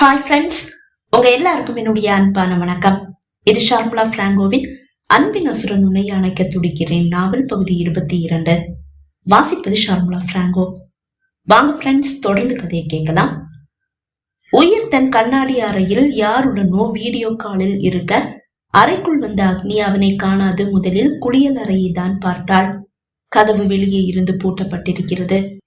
Hi friends உங்க எல்லாருக்கும் என்னுடைய அன்பான வணக்கம். இது ஷார்முலா பிராங்கோவின் அன்பின் அசுரன் உன்னை அணைக்க துடிக்கிறேன். நாவல் பகுதி இருபத்தி இரண்டு. வாசிப்பது ஷார்முலா பிராங்கோ. வாங்க ஃப்ரெண்ட்ஸ் தொடர்ந்து கதையை கேட்கலாம். உயிர் தன் கண்ணாடி அறையில் யாருடனோ வீடியோ காலில் இருக்க அறைக்குள் வந்த அக்னி அவனை காணாது முதலில் குளியல் அறையை தான் பார்த்தாள். கதவு வெளியே இருந்து பூட்டப்பட்டிருக்கிறது.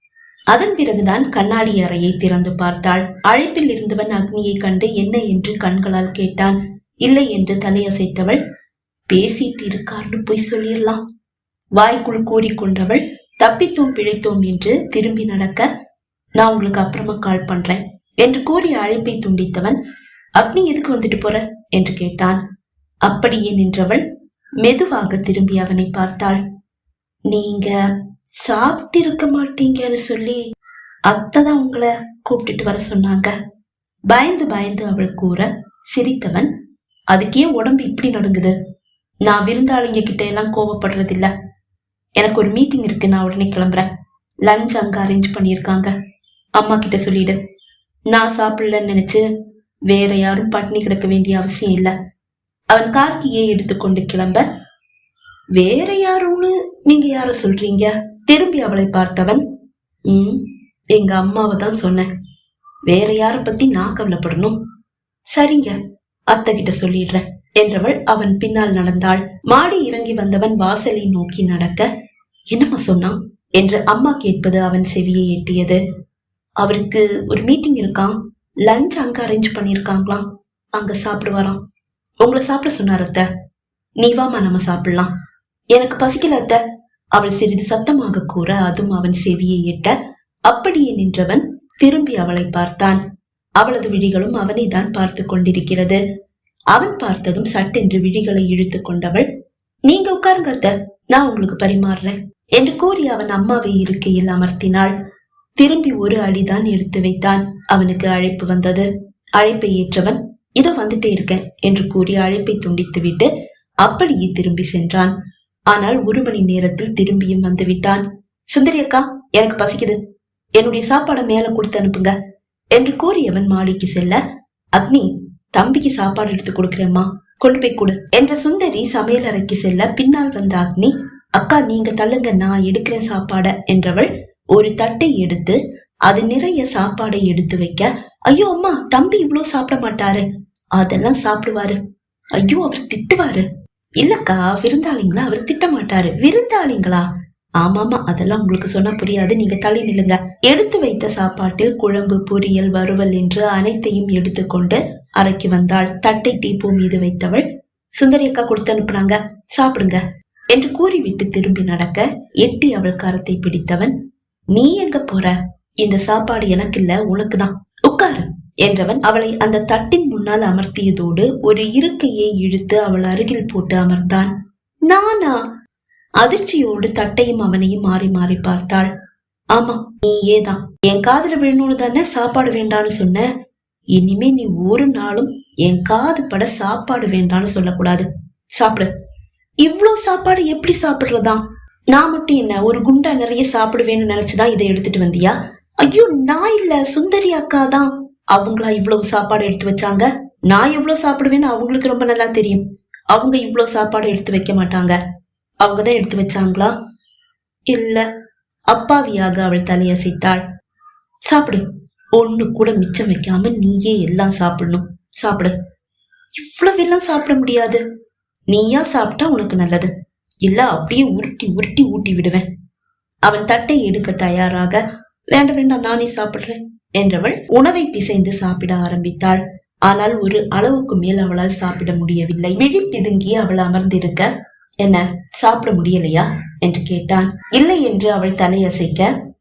அதன் பிறகுதான் கண்ணாடி அறையை திறந்து பார்த்தாள். அழைப்பில் இருந்தவன் அக்னியை கண்டு என்ன என்று கண்களால் கேட்டான். இல்லை என்று தலையசைத்தவள் பேசிட்டு இருக்கார்னு போய் சொல்லிடலாம். வாய்க்குள் கூறிக்கொண்டவள் தப்பித்தோம் பிழைத்தோம் என்று திரும்பி நடக்க நான் உங்களுக்கு அப்புறமா கால் பண்றேன் என்று கூறி அழைப்பை துண்டித்தவன் அக்னி எதுக்கு வந்துட்டு போற? என்று கேட்டான். அப்படியே நின்றவள் மெதுவாக திரும்பி அவனை பார்த்தாள். நீங்க சாப்பிட்டு இருக்க மாட்டீங்கன்னு சொல்லி அத்தை தான் உங்களை கூப்பிட்டுட்டு வர சொன்னாங்க. பயந்து பயந்து அவள் கூற சிரித்தவன் அதுக்கே உடம்பு இப்படி நடுங்குது. நான் விருந்தாளிங்க கிட்ட எல்லாம் கோவப்படுறது இல்ல எனக்கு ஒரு மீட்டிங் இருக்கு நான் உடனே கிளம்புறேன். லஞ்ச் அங்க அரேஞ்ச் பண்ணியிருக்காங்க. அம்மா கிட்ட சொல்லிடு. நான் சாப்பிடலன்னு நினைச்சு வேற யாரும் பட்டினி கிடக்க வேண்டிய அவசியம் இல்ல. அவன் கார்கியை எடுத்துக்கொண்டு கிளம்ப வேற யாரும்னு நீங்க யார சொல்றீங்க? திரும்பி அவளை பார்த்தவன் ம் எங்க அம்மாவை தான் சொன்னேன். வேற யார பத்தி நான் கவலைப்படணும்? சரிங்க அத்தை கிட்ட சொல்லிடுறேன் என்றவள் அவன் பின்னால் நடந்தாள். மாடி இறங்கி வந்தவன் வாசலை நோக்கி நடக்க என்னம்மா சொன்னான் என்று அம்மா கேட்பது அவன் செவியை எட்டியது. அவருக்கு ஒரு மீட்டிங் இருக்கான் லஞ்ச் அங்க அரேஞ்ச் பண்ணிருக்காங்களாம் அங்க சாப்பிடுவாராம். உங்களை சாப்பிட சொன்னார் அத்தை. நீ வாமா நம்ம சாப்பிடலாம். எனக்கு பசிக்கல அத்தை. அவள் சிறிது சத்தமாக கூற அதுவும் அவன் செவியை எட்ட அப்படியே நின்றவன் திரும்பி அவளை பார்த்தான். அவளது விழிகளும் அவனை தான் பார்த்து கொண்டிருக்கிறது. அவன் பார்த்ததும் சட்டென்று விழிகளை இழுத்து கொண்டவள் நீங்க உட்காருங்க அத்தை நான் உங்களுக்கு பரிமாறுறேன் என்று கூறி அவன் அம்மாவை இருக்கையில் அமர்த்தினாள். திரும்பி ஒரு அடிதான் எடுத்து வைத்தான். அவனுக்கு அழைப்பு வந்தது. அழைப்பை ஏற்றவன் இதோ வந்துட்டே இருக்கேன் என்று கூறி அழைப்பை துண்டித்துவிட்டு அப்படியே திரும்பி சென்றான். ஆனால் ஒரு மணி நேரத்தில் திரும்பியும் வந்து விட்டான் சுந்தரி அக்கா எனக்கு பசிக்குது. என்னுடைய சாப்பாடை மேல கொடுத்து அனுப்புங்க என்று கூறியவன் மாடிக்கு செல்ல அக்னி தம்பிக்கு சாப்பாடு எடுத்து கொடுக்கிறேம்மா கொண்டு போய் கொடு என்ற சுந்தரி சமையல் அறைக்கு செல்ல பின்னால் வந்த அக்னி அக்கா நீங்க தள்ளுங்க நான் எடுக்கிறேன் சாப்பாட என்றவள் ஒரு தட்டை எடுத்து அது நிறைய சாப்பாடை எடுத்து வைக்க. ஐயோ அம்மா தம்பி இவ்வளவு சாப்பிட மாட்டாரு. அதெல்லாம் சாப்பிடுவாரு. ஐயோ அவர் திட்டுவாரு. இல்லக்கா விருந்தாளிங்களா? அவர் திட்டமாட்டாரு. விருந்தாளிங்களா? ஆமாமா அதெல்லாம் உங்களுக்கு சொன்னா புரியாது. நீங்க தள்ளி நில்லுங்க. எடுத்து வைத்த சாப்பாட்டில் குழம்பு பொரியல் வறுவல் என்று அனைத்தையும் எடுத்துக்கொண்டு அறைக்கு வந்தாள். தட்டை டீப்பூ மீது வைத்தவள் சுந்தரி அக்கா கொடுத்து அனுப்புனாங்க. சாப்பிடுங்க. என்று கூறிவிட்டு திரும்பி நடக்க எட்டி அவள் கரத்தை பிடித்தவன் நீ எங்க போற? இந்த சாப்பாடு எனக்கு இல்ல உனக்குதான் தான். என்றவன் அவளை அந்த தட்டின் முன்னால் அமர்த்தியதோடு ஒரு இருக்கையை இழுத்து அவள் அருகில் போட்டு அமர்ந்தான். நானா? அதிர்ச்சியோடு தட்டையும் அவனையும் மாறி மாறி பார்த்தாள். ஆமா நீ ஏதான் என் காதுல விழணும்னு தானே சாப்பாடு வேண்டான்னு சொன்ன? இனிமே நீ ஒரு நாளும் என் காது பட சாப்பாடு வேண்டான்னு சொல்லக்கூடாது. சாப்பிடு. இவ்ளோ சாப்பாடு எப்படி சாப்பிடுறதா நான் மட்டும் என்ன ஒரு குண்டா நிறைய சாப்பிடுவேன்னு நினைச்சுதான் இதை எடுத்துட்டு வந்தியா? ஐயோ நான் இல்ல சுந்தரி அக்கா தான் அவங்களா இவ்வளவு சாப்பாடு எடுத்து வச்சாங்க? நான் இவ்வளவு சாப்பிடுவேன்னு அவங்களுக்கு ரொம்ப நல்லா தெரியும். அவங்க இவ்வளவு சாப்பாடு எடுத்து வைக்க மாட்டாங்க. அவங்க தான் எடுத்து வச்சாங்களா? இல்ல. அப்பாவியாக அவள் தலையசைத்தாள். சாப்பிடு. ஒண்ணு கூட மிச்சம் வைக்காம நீயே எல்லாம் சாப்பிடணும். சாப்பிடு. இவ்வளவு எல்லாம் சாப்பிட முடியாது. நீயா சாப்பிட்டா உனக்கு நல்லது. இல்ல அப்படியே உருட்டி உருட்டி ஊட்டி விடுவேன். அவன் தட்டை எடுக்க தயாராக வேண்டாம் வேண்டாம் நானே சாப்பிடுறேன். என்றவள் உணவை பிசைந்து சாப்பிட ஆரம்பித்தாள். ஆனால் ஒரு அளவுக்கு மேல் அவளால் சாப்பிட முடியவில்லை. விழி பிதுங்கி அவள் அமர்ந்திருக்க என்ன சாப்பிட முடியலையா? என்று கேட்டான். இல்லை என்று அவள் தலையசைக்க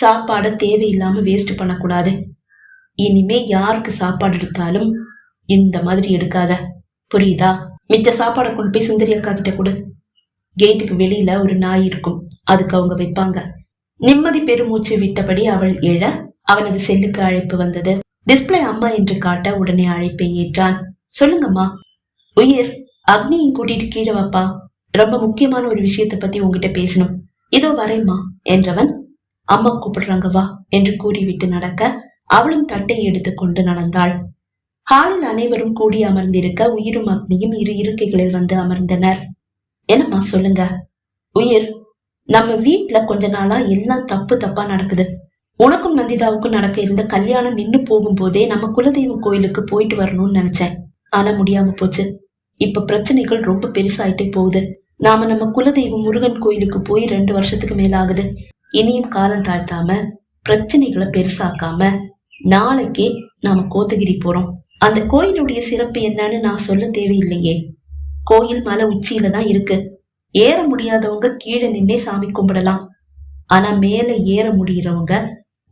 சாப்பாட தேவையில்லாம வேஸ்ட் பண்ணக்கூடாது. இனிமே யாருக்கு சாப்பாடு எடுத்தாலும் இந்த மாதிரி எடுக்காத. புரியுதா? மிச்ச சாப்பாடை கொண்டு போய் சுந்தரி அக்கா கிட்ட கொடு. கேட்டுக்கு வெளியில ஒரு நாய் இருக்கும். அதுக்கு அவங்க வைப்பாங்க. நிம்மதி பெருமூச்சு விட்டபடி அவள் எழ அவனது செல்லுக்கு அழைப்பு வந்தது. டிஸ்பிளே அம்மா என்று காட்ட உடனே அழைப்பை ஏற்றான். சொல்லுங்கம்மா. உயிர் அக்னியும் கூட்டிட்டு கீழே வாப்பா. ரொம்ப முக்கியமான ஒரு விஷயத்த பத்தி உங்ககிட்ட பேசணும். இதோ வரேம்மா என்றவன் அம்மா கூப்பிடுறாங்க வா என்று கூறிவிட்டு நடக்க அவளும் தட்டை எடுத்துக்கொண்டு நடந்தாள். ஹாலில் அனைவரும் கூடி அமர்ந்திருக்க உயிரும் அக்னியும் இரு இருக்கைகளில் வந்து அமர்ந்தனர். என்னம்மா சொல்லுங்க? உயிர் நம்ம வீட்டுல கொஞ்ச நாளா எல்லாம் தப்பு தப்பா நடக்குது. உனக்கும் நந்திதாவுக்கும் நடக்க இருந்த கல்யாணம் நின்னு போகும்போதே நம்ம குலதெய்வம் கோயிலுக்கு போயிட்டு வரணும்னு நினைச்சேன். ஆனா முடியாம போச்சு. இப்ப பிரச்சனைகள் ரொம்ப பெருசாயிட்டே போகுது. நாம நம்ம குலதெய்வம் முருகன் கோயிலுக்கு போய் ரெண்டு வருஷத்துக்கு மேல ஆகுது இனியும் காலம் தாழ்த்தாம பிரச்சனைகளை பெருசாக்காம நாளைக்கே நாம கோத்தகிரி போறோம். அந்த கோயிலுடைய சிறப்பு என்னன்னு நான் சொல்ல தேவையில்லையே. கோயில் மலை உச்சியில தான் இருக்கு. ஏற முடியாதவங்க கீழே நின்னே சாமி கும்பிடலாம். ஆனா மேல ஏற முடியறவங்க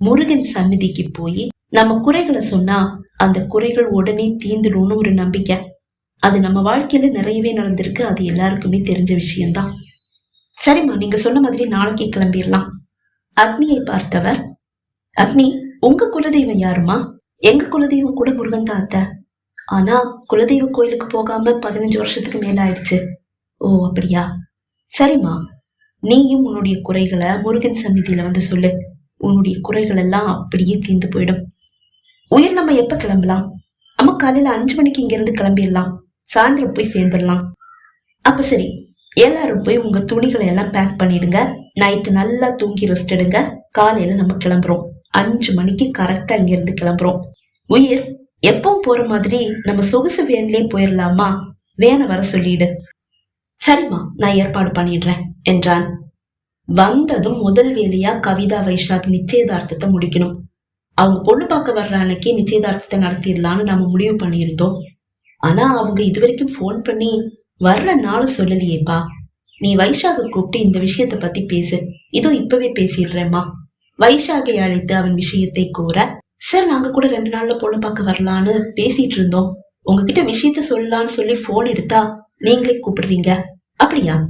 முருகன் சந்நிதிக்கு போய் நம்ம குறைகளை சொன்னா அந்த குறைகள் உடனே தீந்துடும்னு ஒரு நம்பிக்கை. அது நம்ம வாழ்க்கையில நிறையவே நடந்திருக்கு. அது எல்லாருக்குமே தெரிஞ்ச விஷயம்தான். சரிம்மா நீங்க சொன்ன மாதிரி நாளைக்கு கிளம்பிடலாம். அக்னியை பார்த்தவர் அக்னி உங்க குலதெய்வம் யாருமா எங்க குலதெய்வம் கூட முருகன் தான் அத்தை. ஆனா குலதெய்வ கோயிலுக்கு போகாம பதினஞ்சு வருஷத்துக்கு மேல ஆயிடுச்சு. ஓ அப்படியா? சரிம்மா நீயும் உன்னுடைய குறைகளை முருகன் சந்நிதியில வந்து சொல்லு. உன்னுடைய குறைகள் எல்லாம் அப்படியே தீர்ந்து போயிடும். உயிர் நம்ம எப்ப கிளம்பலாம்? நம்ம காலையில அஞ்சு மணிக்கு இங்க இருந்து கிளம்பிடலாம். சாயந்தரம் போய் சேர்ந்துடலாம். அப்ப சரி எல்லாரும் போய் உங்க துணிகளை எல்லாம் பேக் பண்ணிடுங்க. நைட்டு நல்லா தூங்கி ரெஸ்ட் எடுங்க. காலையில நம்ம கிளம்புறோம். அஞ்சு மணிக்கு கரெக்டா இங்க இருந்து கிளம்புறோம். உயிர் எப்பவும் போற மாதிரி நம்ம சொகுசு வேன்லயே போயிடலாமா? வேனை வர சொல்லிடு. சரிம்மா நான் ஏற்பாடு பண்ணிடுறேன் என்றான். வந்ததும் முதல் வேலையா கவிதா வைஷாக் நிச்சயதார்த்தத்தை முடிக்கணும். அவங்க பொண்ணு பார்க்க வர்ற அன்னைக்கு நிச்சயதார்த்தத்தை நடத்திடலாம்னு நம்ம முடிவு பண்ணியிருந்தோம். ஆனா அவங்க இது வரைக்கும் ஃபோன் பண்ணி வர்ற நாளும் சொல்லலையேப்பா. நீ வைஷாக கூப்பிட்டு இந்த விஷயத்த பத்தி பேசு. இதோ இப்பவே பேசிடுறேம்மா. வைஷாகை அழைத்து அவன் விஷயத்தை கூற சார் நாங்க கூட ரெண்டு நாள்ல பொண்ணு பார்க்க வரலான்னு பேசிட்டு இருந்தோம். உங்ககிட்ட விஷயத்த சொல்லலாம்னு சொல்லி போன் எடுத்தா நீங்களே கூப்பிடுறீங்க. அப்படியா?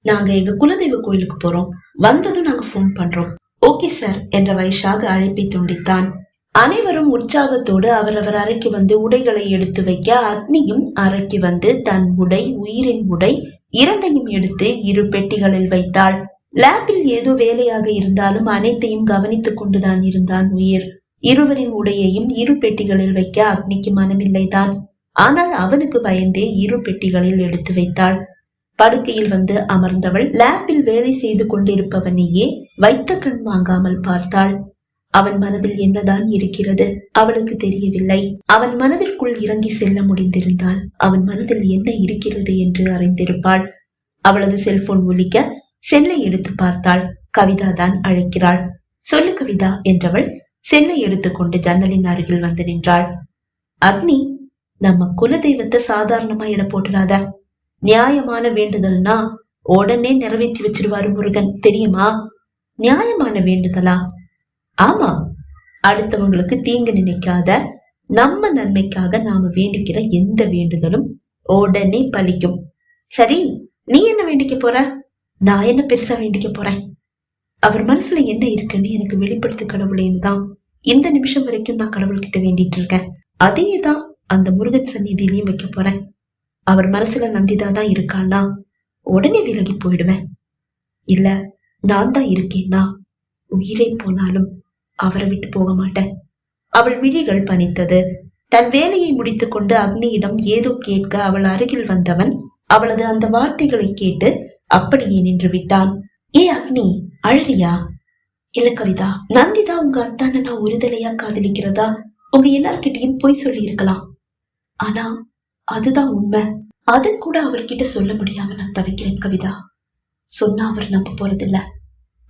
நாங்க எங்க குலதெய்வ கோயிலுக்கு போறோம். வந்ததும் நாங்க ஃபோன் பண்றோம். ஓகே சார் என்ற வயசாக அழைப்பை துண்டித்தான். அனைவரும் உற்சாகத்தோடு அவரவர் அறைக்கு வந்து உடைகளை எடுத்து வைக்க அக்னியும் அறைக்கு வந்து தன் உடை உயிரின் உடை இரண்டையும் எடுத்து இரு பெட்டிகளில் வைத்தாள். லேபில் ஏதோ வேலையாக இருந்தாலும் அனைத்தையும் கவனித்துக் கொண்டுதான் இருந்தான் உயிர். இருவரின் உடையையும் இரு பெட்டிகளில் வைக்க அக்னிக்கு மனமில்லைதான். ஆனால் அவனுக்கு பயந்தே இரு பெட்டிகளில் எடுத்து வைத்தாள். படுக்கையில் வந்து அமர்ந்தவள் லேப்பில் வேலை செய்து கொண்டிருப்பவனையே வைத்த கண் வாங்காமல் பார்த்தாள். அவன் மனதில் என்னதான் இருக்கிறது அவளுக்கு தெரியவில்லை. அவன் மனதிற்குள் இறங்கி செல்ல முடிந்திருந்தால் அவன் மனதில் என்ன இருக்கிறது என்று அறிந்திருப்பாள். அவளது செல்போன் ஒலிக்க செல்லை எடுத்து பார்த்தாள். கவிதா தான் அழைக்கிறாள். சொல்லு கவிதா என்றவள் செல்லை எடுத்துக்கொண்டு ஜன்னலின் அருகில் வந்து நின்றாள். அக்னி நம்ம குலதெய்வத்தை சாதாரணமா இட போட்டுறாத. நியாயமான வேண்டுதல்னா உடனே நிறைவேற்றி வச்சிருவாரு முருகன். தெரியுமா? நியாயமான வேண்டுதலா? ஆமா. அடுத்தவங்களுக்கு தீங்கு நினைக்காத நம்ம நன்மைக்காக நாம வேண்டிக்கிற எந்த வேண்டுதலும் உடனே பலிக்கும். சரி நீ என்ன வேண்டிக்க போற? நான் என்ன பெருசா வேண்டிக்க போறேன்? அவர் மனசுல என்ன இருக்குன்னு எனக்கு வெளிப்படுத்து கடவுளேன்னு தான். இந்த நிமிஷம் வரைக்கும் நான் கடவுள்கிட்ட வேண்டிட்டு இருக்கேன். அதையே தான் அந்த முருகன் சந்நிதியிலையும் வைக்க போறேன். அவர் மனசுல நந்திதா தான் இருக்கான்னா உடனே விலகி போயிடுவேன். இல்ல நான் தான் இருக்கேன்னா உயிரே போனாலும் அவரை விட்டு போக மாட்டேன். அவள் விழிகள் பணித்தது தன் வேலையை முடித்துக்கொண்டு அக்னியிடம் ஏதோ கேட்க அவள் அருகில் வந்தவன் அவளது அந்த வார்த்தைகளை கேட்டு அப்படியே நின்று விட்டான். ஏ அக்னி அழறியா? இல்ல கவிதா நந்திதா உங்க அத்தான நான் ஒருதலையா காதலிக்கிறதா? உங்க எல்லார்கிட்டயும் பொய் சொல்லி இருக்கலாம் ஆனா அதுதான் உண்மை. அது கூட அவர்கிட்ட சொல்ல முடியாம நான் தவிக்கிறேன் கவிதா. சொன்னா அவர் நம்ப போறதில்ல.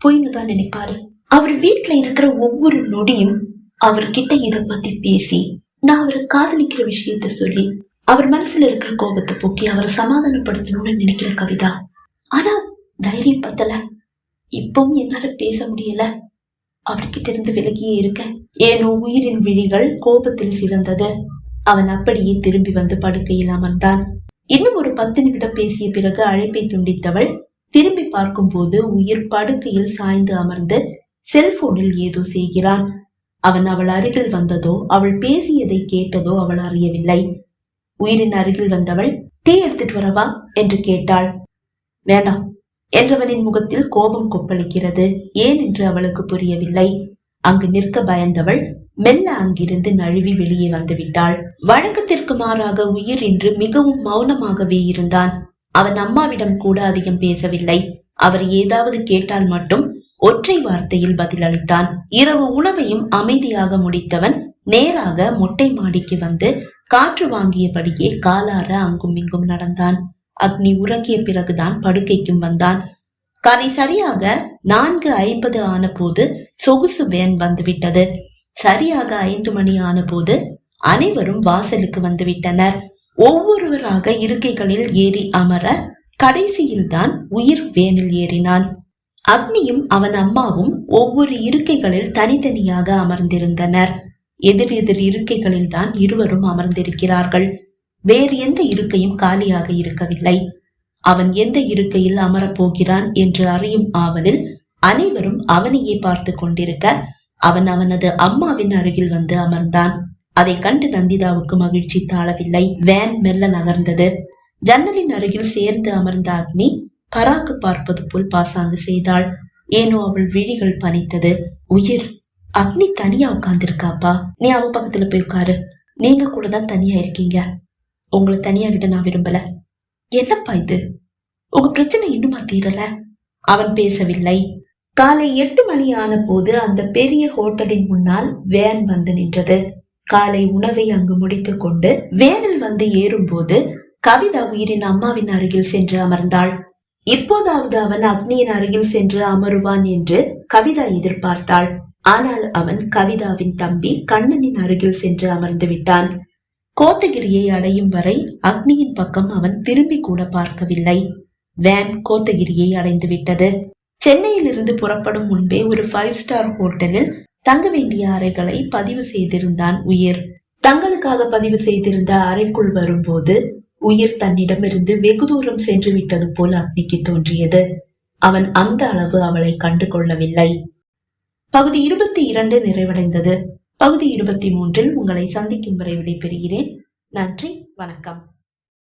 பொய்னு தான் நினைப்பாரு. அவர் வீட்டுல இருக்கிற ஒவ்வொரு நொடியும் அவர்கிட்ட இத பத்தி பேசி நான் அவரை காதலிக்கிற விஷயத்த சொல்லி அவர் மனசுல இருக்கிற கோபத்தை போக்கி அவரை சமாதானப்படுத்தணும்னு நினைக்கிறேன் கவிதா. ஆனா தைரியம் பத்தல. இப்பவும் என்னால பேச முடியல. அவர்கிட்ட இருந்து விலகியே இருக்க ஏனோ உயிரின் விழிகள் கோபத்தில் சிவந்தது. அவன் அப்படியே திரும்பி வந்து படுக்கையில் அமர்ந்தான். இன்னும் ஒரு பத்து நிமிடம் பேசிய பிறகு அழைப்பை துண்டித்தவள் திரும்பி பார்க்கும்போது உயிர் படுக்கையில் சாய்ந்து அமர்ந்து செல்போனில் ஏதோ செய்கிறான். அவன் அவள் அருகில் வந்ததோ அவள் பேசியதை கேட்டதோ அவள் அறியவில்லை. உயிரின் அருகில் வந்தவள் டீ எடுத்துட்டு வரவா? என்று கேட்டாள். வேண்டாம். என்றவனின் முகத்தில் கோபம் கொப்பளிக்கிறது. ஏன் என்று அவளுக்கு புரியவில்லை. அங்கு நிற்க பயந்தவள் மெல்ல அங்கிருந்து நழுவி வெளியே வந்துவிட்டாள். வழக்கத்திற்கு மாறாக உயிர் இன்று மிகவும் மௌனமாகவே இருந்தான். அவன் அம்மாவிடம் கூட அதிகம் பேசவில்லை. அவர் ஏதாவது கேட்டால் மட்டும் ஒற்றை வார்த்தையில் பதிலளித்தான். இரவு உணவையும் அமைதியாக முடித்தவன் நேராக மொட்டை மாடிக்கு வந்து காற்று வாங்கியபடியே காலார அங்கும் இங்கும் நடந்தான். அக்னி உறங்கிய பிறகுதான் படுக்கைக்கும் வந்தான். காலை சரியாக நான்கு ஐம்பது ஆன போது சொகுசு வேன் வந்துவிட்டது. சரியாக ஐந்து மணி ஆன போது அனைவரும் வாசலுக்கு வந்துவிட்டனர். ஒவ்வொருவராக இருக்கைகளில் ஏறி அமர கடைசியில் தான் உயிர் வேனில் ஏறினான். அக்னியும் அவன் அம்மாவும் ஒவ்வொரு இருக்கைகளில் தனித்தனியாக அமர்ந்திருந்தனர். எதிர் எதிர் இருக்கைகளில் தான் இருவரும் அமர்ந்திருக்கிறார்கள். வேறு எந்த இருக்கையும் காலியாக இருக்கவில்லை. அவன் எந்த இருக்கையில் அமரப் போகிறான் என்று அறியும் ஆவலில் அனைவரும் அவனையே பார்த்து கொண்டிருக்க அவன் அவனது அம்மாவின் அருகில் வந்து அமர்ந்தான். அதை கண்டு நந்திதாவுக்கு மகிழ்ச்சி தாழவில்லை. வேன் மெல்ல நகர்ந்தது. ஜன்னலின் அருகில் சேர்ந்து அமர்ந்த அக்னி பராக்கு பார்ப்பது போல் பாசாங்கு செய்தாள். ஏனோ அவள் விழிகள் பனித்தது. உயிர். அக்னி தனியா உட்கார்ந்திருக்காப்பா நீ அவ பக்கத்துல போய் உட்காரு. நீங்க கூட தான் தனியா இருக்கீங்க. உங்களை தனியா விட நான் விரும்பல. என்னப்பா இது? உங்க பிரச்சனை இன்னுமா தீரல? அவன் பேசவில்லை. காலை எட்டு மணி ஆன போது அந்த பெரிய ஹோட்டலின் முன்னால் வேன் வந்து நின்றது. காலை உணவை அங்கு முடித்துக் கொண்டு வேனில் வந்து ஏறும்போது கவிதா உயிரின் அம்மாவின் அருகில் சென்று அமர்ந்தாள். இப்போதாவது அவன் அக்னியின் அருகில் சென்று அமருவான் என்று கவிதா எதிர்பார்த்தாள். ஆனால் அவன் கவிதாவின் தம்பி கண்ணனின் அருகில் சென்று அமர்ந்து விட்டான். கோத்தகிரியை அடையும் வரை அக்னியின் பக்கம் அவன் திரும்பி கூட பார்க்கவில்லை. வேன் கோத்தகிரியை அடைந்து விட்டது. சென்னையிலிருந்து புறப்படும் முன்பே ஒரு ஃபைவ் ஸ்டார் ஹோட்டலில் தங்க வேண்டிய அறைகளை பதிவு செய்திருந்தான் உயிர். தங்களுக்காக பதிவு செய்திருந்த அறைக்குள் வரும்போது உயிர் தன்னிடமிருந்து வெகு தூரம் சென்று விட்டது போல் அக்னிக்கு தோன்றியது. அவன் அந்த அளவு அவளை கண்டு கொள்ளவில்லை பகுதி இருபத்தி இரண்டு நிறைவடைந்தது. பகுதி இருபத்தி மூன்றில் உங்களை சந்திக்கும் வரை விடைபெறுகிறேன். நன்றி வணக்கம்.